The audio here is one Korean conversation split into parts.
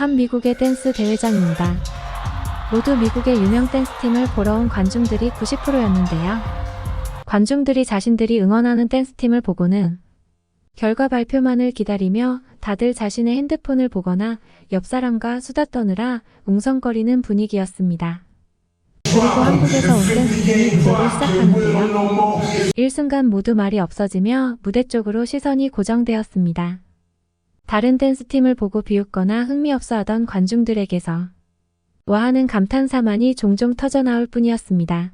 한 미국의 댄스 대회장입니다. 모두 미국의 유명 댄스팀을 보러 온 관중들이 90%였는데요. 관중들이 자신들이 응원하는 댄스팀을 보고는 결과 발표만을 기다리며 다들 자신의 핸드폰을 보거나 옆 사람과 수다 떠느라 웅성거리는 분위기였습니다. 그리고 한국에서 온 댄스팀이 무대를 시작하는데요. 일순간 모두 말이 없어지며 무대 쪽으로 시선이 고정되었습니다. 다른 댄스팀을 보고 비웃거나 흥미없어 하던 관중들에게서 와하는 감탄사만이 종종 터져나올 뿐이었습니다.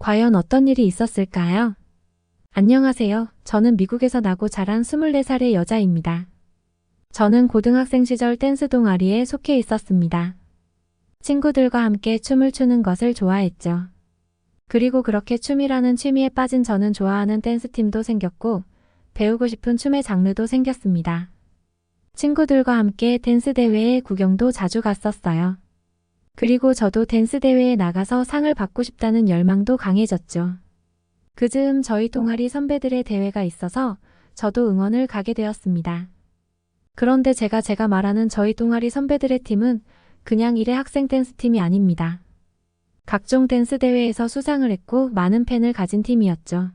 과연 어떤 일이 있었을까요? 안녕하세요. 저는 미국에서 나고 자란 24살의 여자입니다. 저는 고등학생 시절 댄스 동아리에 속해 있었습니다. 친구들과 함께 춤을 추는 것을 좋아했죠. 그리고 그렇게 춤이라는 취미에 빠진 저는 좋아하는 댄스팀도 생겼고 배우고 싶은 춤의 장르도 생겼습니다. 친구들과 함께 댄스 대회에 구경도 자주 갔었어요. 그리고 저도 댄스 대회에 나가서 상을 받고 싶다는 열망도 강해졌죠. 그 즈음 저희 동아리 선배들의 대회가 있어서 저도 응원을 가게 되었습니다. 그런데 제가 제가 말하는 저희 동아리 선배들의 팀은 그냥 일의 학생 댄스 팀이 아닙니다. 각종 댄스 대회에서 수상을 했고 많은 팬을 가진 팀이었죠.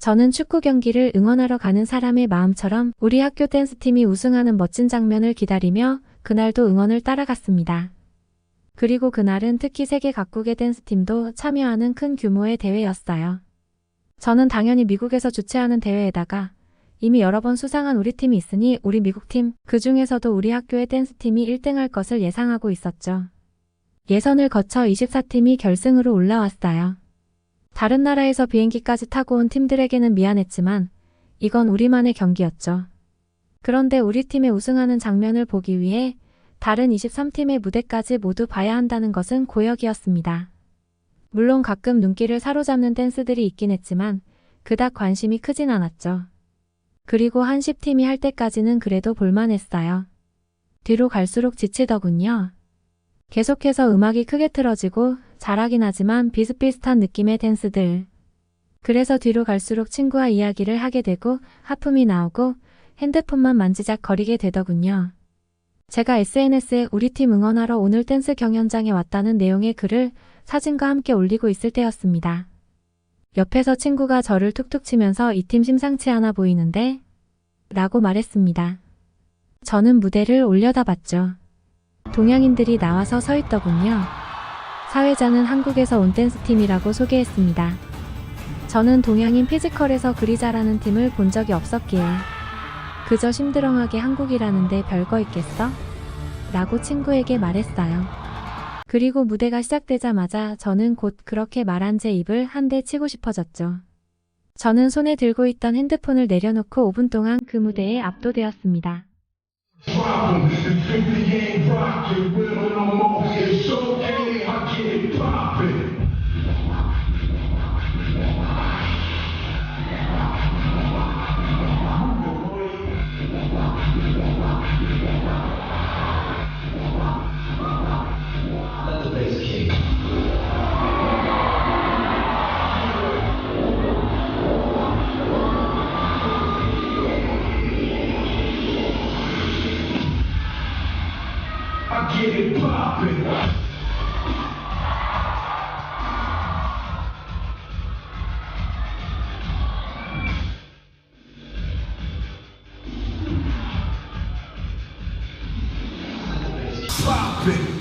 저는 축구 경기를 응원하러 가는 사람의 마음처럼 우리 학교 댄스팀이 우승하는 멋진 장면을 기다리며 그날도 응원을 따라갔습니다. 그리고 그날은 특히 세계 각국의 댄스팀도 참여하는 큰 규모의 대회였어요. 저는 당연히 미국에서 주최하는 대회에다가 이미 여러 번 수상한 우리 팀이 있으니 우리 미국 팀, 그 중에서도 우리 학교의 댄스팀이 1등할 것을 예상하고 있었죠. 예선을 거쳐 24팀이 결승으로 올라왔어요. 다른 나라에서 비행기까지 타고 온 팀들에게는 미안했지만 이건 우리만의 경기였죠. 그런데 우리 팀의 우승하는 장면을 보기 위해 다른 23팀의 무대까지 모두 봐야 한다는 것은 고역이었습니다. 물론 가끔 눈길을 사로잡는 댄스들이 있긴 했지만 그닥 관심이 크진 않았죠. 그리고 한 10팀이 할 때까지는 그래도 볼만했어요. 뒤로 갈수록 지치더군요. 계속해서 음악이 크게 틀어지고 잘하긴 하지만 비슷비슷한 느낌의 댄스들. 그래서 뒤로 갈수록 친구와 이야기를 하게 되고 하품이 나오고 핸드폰만 만지작 거리게 되더군요. 제가 SNS에 우리 팀 응원하러 오늘 댄스 경연장에 왔다는 내용의 글을 사진과 함께 올리고 있을 때였습니다. 옆에서 친구가 저를 툭툭 치면서 이 팀 심상치 않아 보이는데? 라고 말했습니다. 저는 무대를 올려다 봤죠. 동양인들이 나와서 서 있더군요. 사회자는 한국에서 온 댄스팀이라고 소개했습니다. 저는 동양인 피지컬에서 그리 잘하는 팀을 본 적이 없었기에 그저 심드렁하게 한국이라는데 별거 있겠어? 라고 친구에게 말했어요. 그리고 무대가 시작되자마자 저는 곧 그렇게 말한 제 입을 한 대 치고 싶어졌죠. 저는 손에 들고 있던 핸드폰을 내려놓고 5분 동안 그 무대에 압도되었습니다. back to where happen.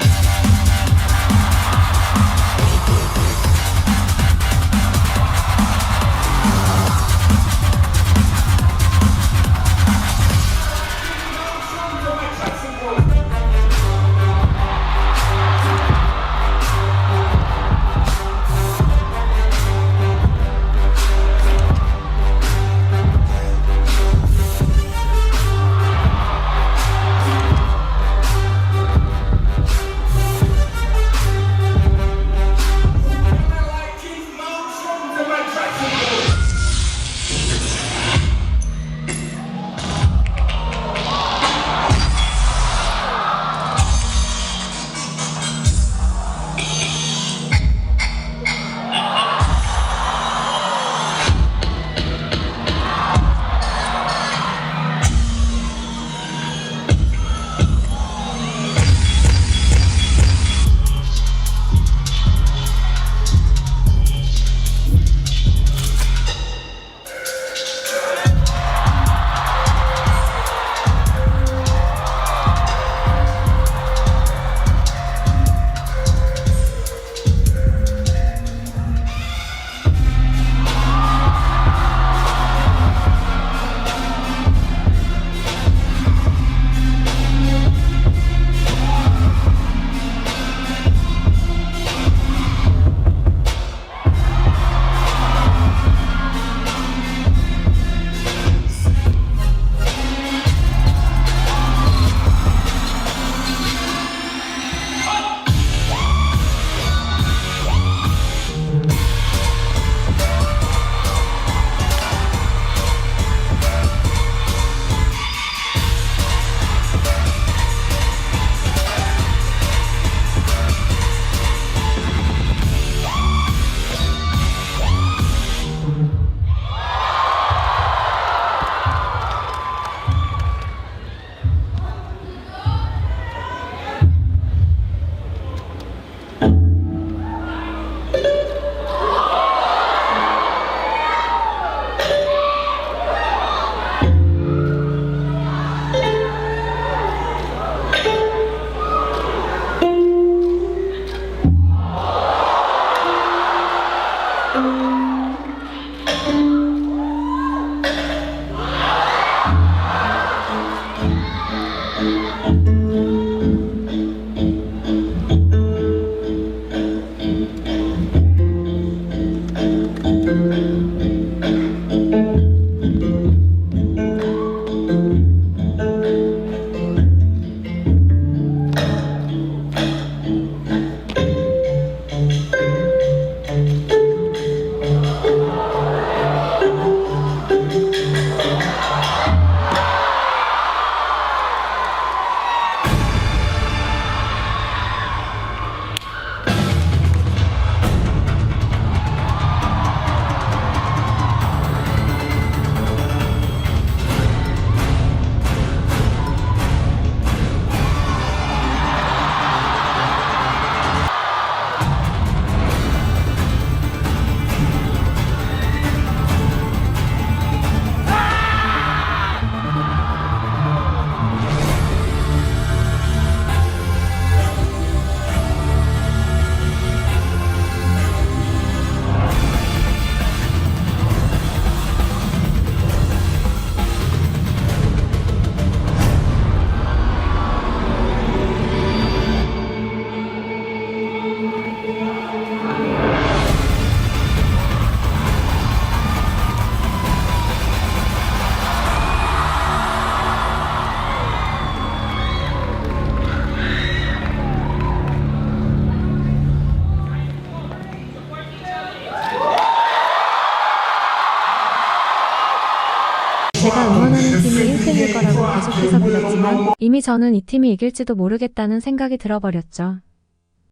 제가 응원하는 팀이 1등일 거라고 계속해서 믿었지만 이미 저는 이 팀이 이길지도 모르겠다는 생각이 들어버렸죠.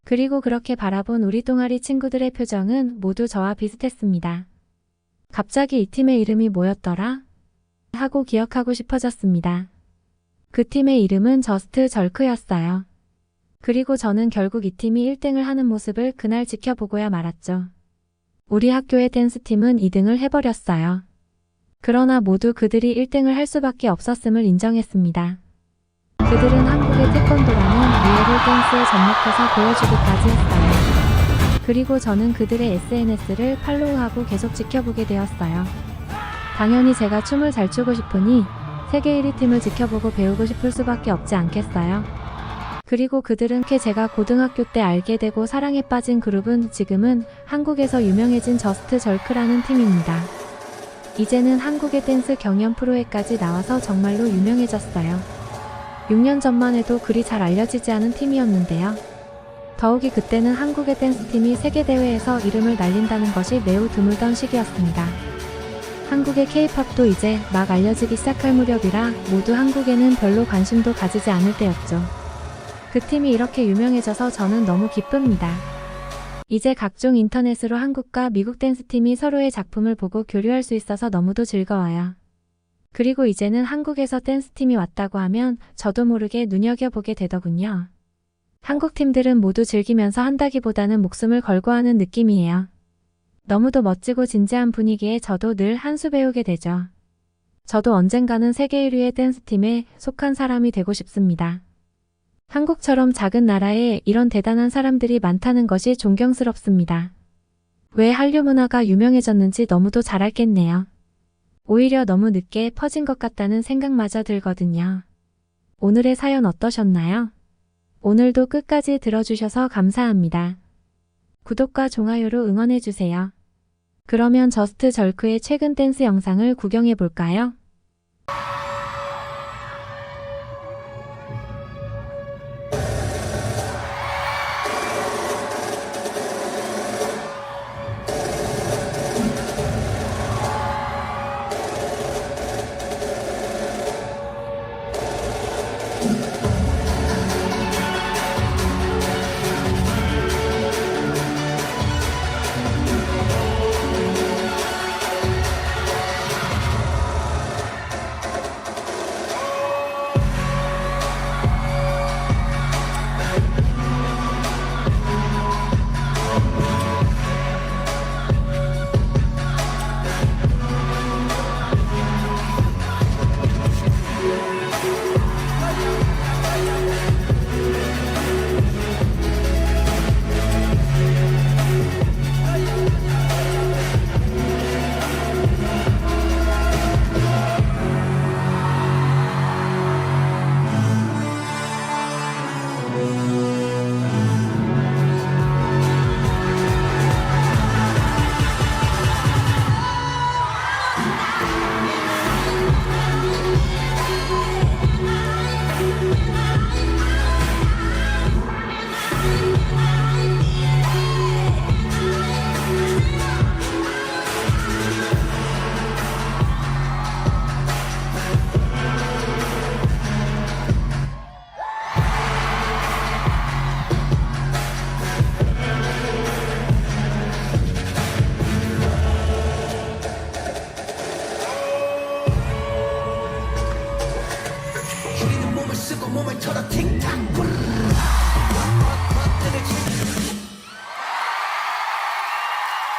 그리고 그렇게 바라본 우리 동아리 친구들의 표정은 모두 저와 비슷했습니다. 갑자기 이 팀의 이름이 뭐였더라? 하고 기억하고 싶어졌습니다. 그 팀의 이름은 저스트 절크였어요. 그리고 저는 결국 이 팀이 1등을 하는 모습을 그날 지켜보고야 말았죠. 우리 학교의 댄스팀은 2등을 해버렸어요. 그러나 모두 그들이 1등을 할 수밖에 없었음을 인정했습니다. 그들은 한국의 태권도라는 리얼을 댄스에 접목해서 보여주기까지 했어요. 그리고 저는 그들의 SNS를 팔로우하고 계속 지켜보게 되었어요. 당연히 제가 춤을 잘 추고 싶으니 세계 1위 팀을 지켜보고 배우고 싶을 수밖에 없지 않겠어요. 그리고 그들은 게 제가 고등학교 때 알게 되고 사랑에 빠진 그룹은 지금은 한국에서 유명해진 저스트 절크라는 팀입니다. 이제는 한국의 댄스 경연 프로에까지 나와서 정말로 유명해졌어요. 6년 전만 해도 그리 잘 알려지지 않은 팀이었는데요. 더욱이 그때는 한국의 댄스팀이 세계대회에서 이름을 날린다는 것이 매우 드물던 시기였습니다. 한국의 케이팝도 이제 막 알려지기 시작할 무렵이라 모두 한국에는 별로 관심도 가지지 않을 때였죠. 그 팀이 이렇게 유명해져서 저는 너무 기쁩니다. 이제 각종 인터넷으로 한국과 미국 댄스팀이 서로의 작품을 보고 교류할 수 있어서 너무도 즐거워요. 그리고 이제는 한국에서 댄스팀이 왔다고 하면 저도 모르게 눈여겨보게 되더군요. 한국 팀들은 모두 즐기면서 한다기보다는 목숨을 걸고 하는 느낌이에요. 너무도 멋지고 진지한 분위기에 저도 늘 한 수 배우게 되죠. 저도 언젠가는 세계 1위의 댄스팀에 속한 사람이 되고 싶습니다. 한국처럼 작은 나라에 이런 대단한 사람들이 많다는 것이 존경스럽습니다. 왜 한류 문화가 유명해졌는지 너무도 잘 알겠네요. 오히려 너무 늦게 퍼진 것 같다는 생각마저 들거든요. 오늘의 사연 어떠셨나요? 오늘도 끝까지 들어주셔서 감사합니다. 구독과 좋아요로 응원해주세요. 그러면 저스트 절크의 최근 댄스 영상을 구경해 볼까요?